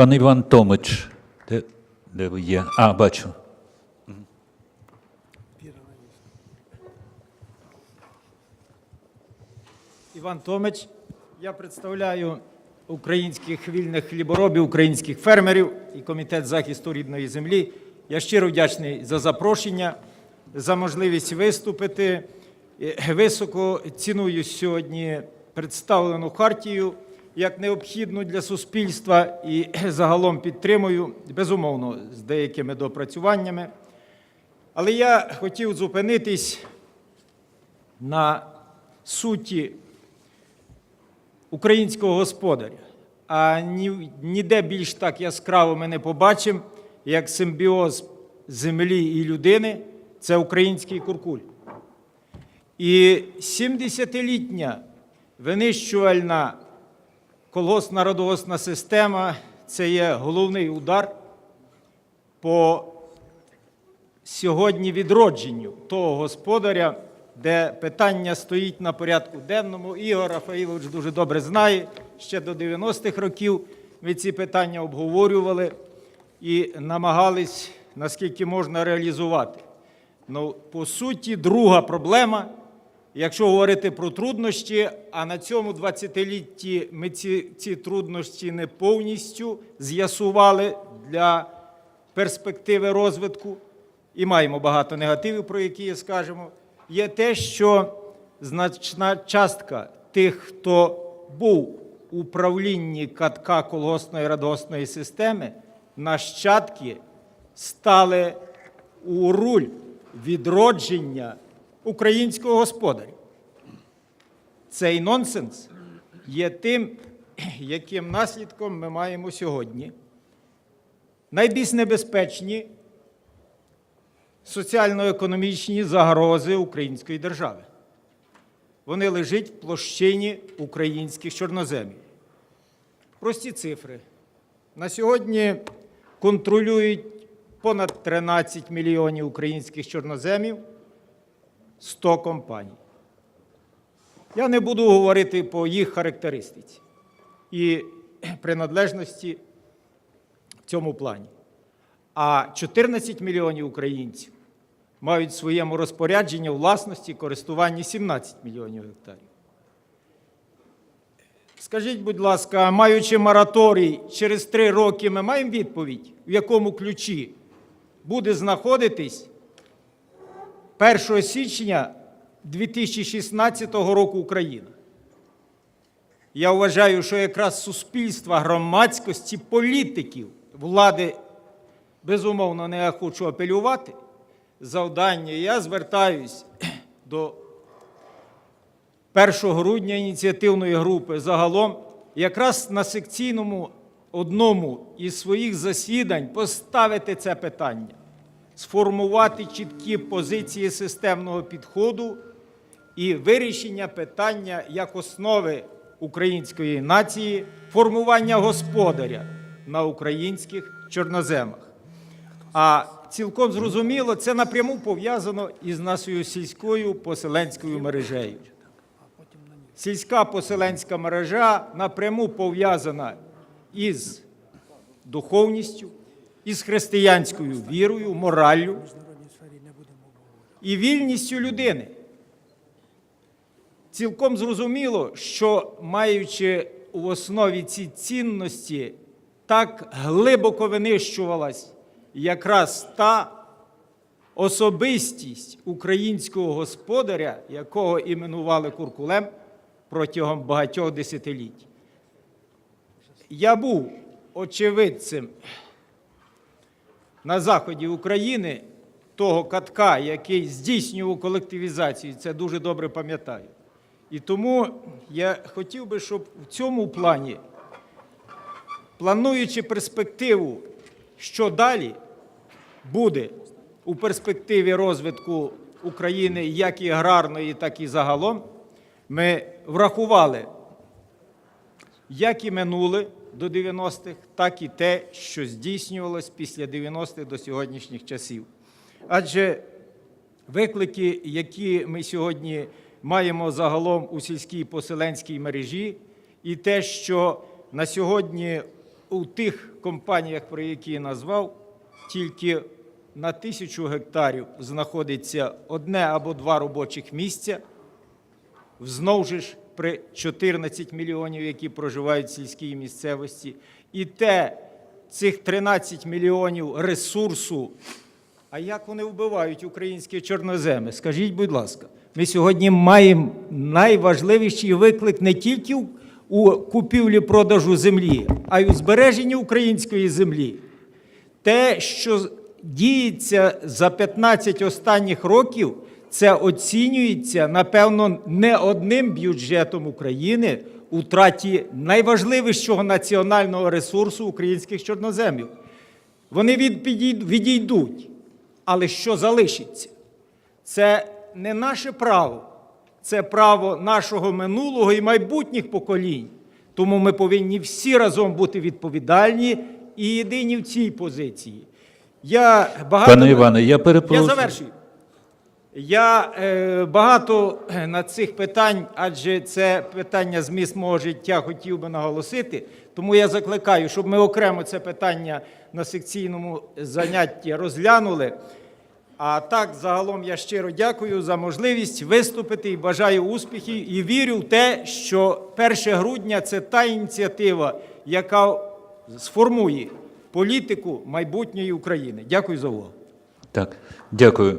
Пан Іван Томич, де, де ви є? А, бачу. Іван Томич. Я представляю українських вільних хліборобів, українських фермерів і комітет захисту рідної землі. Я щиро вдячний за запрошення, за можливість виступити. Е, Високо ціную сьогодні представлену хартію як необхідну для суспільства і загалом підтримую, безумовно, з деякими допрацюваннями. Але я хотів зупинитись на суті українського господаря. А ні, ніде більш так яскраво ми не побачимо, як симбіоз землі і людини це український куркуль. І 70-літня винищувальна колгоспна радогосна система це є головний удар по сьогодні відродженню того господаря, де питання стоїть на порядку денному. Ігор Рафаїлович дуже добре знає. Ще до 90-х років ми ці питання обговорювали і намагались, наскільки можна реалізувати. Ну, по суті, друга проблема, якщо говорити про труднощі, а на цьому 20-літті ми ці, ці труднощі не повністю з'ясували для перспективи розвитку і маємо багато негативів, про які скажемо, є те, що значна частка тих, хто був у правлінні катка колгоспної радгосної системи, нащадки стали у руль відродження українського господаря. Цей нонсенс є тим, яким наслідком ми маємо сьогодні. Найбільш небезпечні соціально-економічні загрози української держави. Вони лежать в площині українських чорноземів. Прості цифри. На сьогодні контролюють понад 13 мільйонів українських чорноземів 100 компаній. Я не буду говорити по їх характеристиці і приналежності в цьому плані. А 14 мільйонів українців мають в своєму розпорядженні власності користуванні 17 мільйонів гектарів. Скажіть, будь ласка, маючи мораторій, через три роки ми маємо відповідь, в якому ключі буде знаходитись 1 січня 2016 року Україна? Я вважаю, що якраз суспільства, громадськості, політиків, влади, безумовно, не я хочу апелювати завдання. Я звертаюсь до 1 грудня ініціативної групи загалом якраз на секційному одному із своїх засідань поставити це питання, сформувати чіткі позиції системного підходу і вирішення питання як основи української нації, формування господаря на українських чорноземах. А цілком зрозуміло, це напряму пов'язано із нашою сільською поселенською мережею. Сільська поселенська мережа напряму пов'язана із духовністю, із християнською вірою, мораллю і вільністю людини. Цілком зрозуміло, що маючи в основі ці цінності, так глибоко винищувалась якраз та особистість українського господаря, якого іменували Куркулем протягом багатьох десятиліть. Я був очевидцем на заході України того катка, який здійснював колективізацію, це дуже добре пам'ятаю. І тому я хотів би, щоб в цьому плані, плануючи перспективу, що далі буде у перспективі розвитку України як і аграрної, так і загалом, ми врахували як і минуле до 90-х, так і те, що здійснювалось після 90-х до сьогоднішніх часів. Адже виклики, які ми сьогодні маємо загалом у сільській поселенській мережі, і те, що на сьогодні у тих компаніях, про які я назвав, тільки на тисячу гектарів знаходиться одне або два робочих місця. Знову ж при 14 мільйонів, які проживають в сільській місцевості, і те цих 13 мільйонів ресурсу. А як вони вбивають українські чорноземи? Скажіть, будь ласка, ми сьогодні маємо найважливіший виклик не тільки у- у купівлі-продажу землі, а й у збереженні української землі. Те, що діється за 15 останніх років, це оцінюється, напевно, не одним бюджетом України у траті найважливішого національного ресурсу українських чорноземів. Вони відійдуть. Але що залишиться? Це не наше право, це право нашого минулого і майбутніх поколінь. Тому ми повинні всі разом бути відповідальні і єдині в цій позиції. Я багато... Пане Іване, я перепрошую. Я завершую. Я е, багато е, на цих питань, адже це питання зміст мого життя, хотів би наголосити. Тому я закликаю, щоб ми окремо це питання на секційному занятті розглянули. А так, загалом я щиро дякую за можливість виступити і бажаю успіхів. І вірю в те, що 1 грудня це та ініціатива, яка сформує політику майбутньої України. Дякую за увагу. Так, дякую.